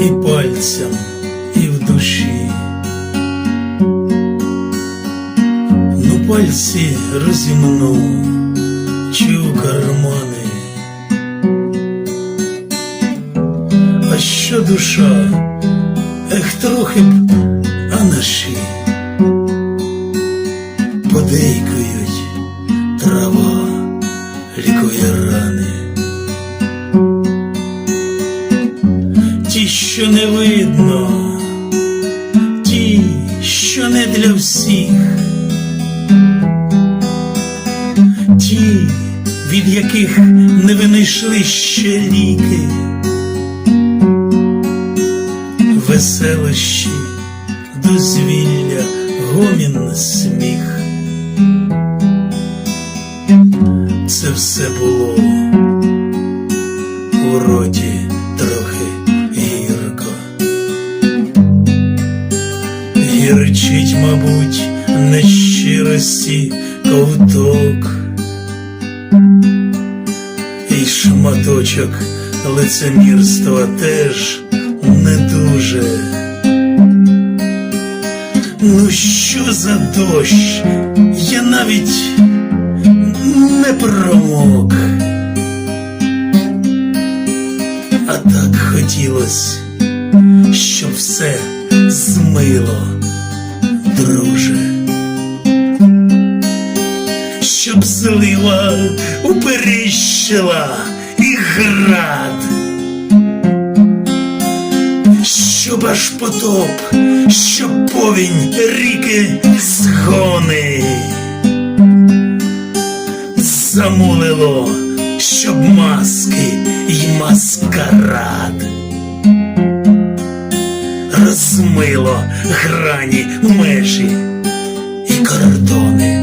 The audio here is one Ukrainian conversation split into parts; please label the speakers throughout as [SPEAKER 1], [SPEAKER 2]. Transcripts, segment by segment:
[SPEAKER 1] пальцям і в душі. Ну пальці розімну, чи у кармани. А що душа, ех трохи б, а наші подейкують трава, лікує рани. Що не видно, ті, що не для всіх, ті, від яких не винайшли ще ліки, веселощі, дозвілля, гомін, сміх. Це все було у роті Гірчить, мабуть, нещирості ковток і шматочок лицемірства теж не дуже. Ну що за дощ? Я навіть не промок. А так хотілось, щоб все змило, Щоб злива уперіщила і град. Щоб аж потоп, щоб повінь ріки згони замулило, щоб маски й маскарад. Розмило грані межі і кордони.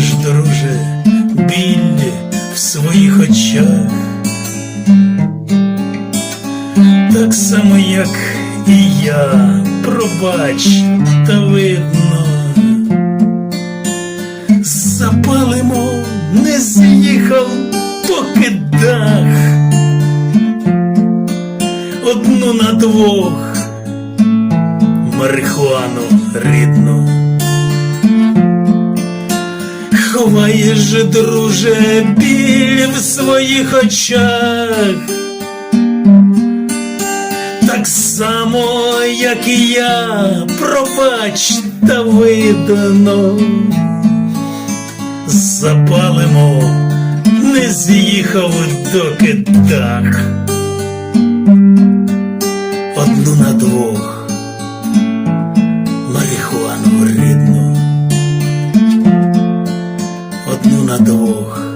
[SPEAKER 1] Ховаєш, друже, біль в своїх очах, так само, як і я, пробач, та видно запалимо, не з'їхав поки дах. Одну на двох марихуану рідну. Же, друже, біль в своїх очах. Так само, як і я, пробач та видно запалимо, не з'їхав доки дах. Одну на двох на двох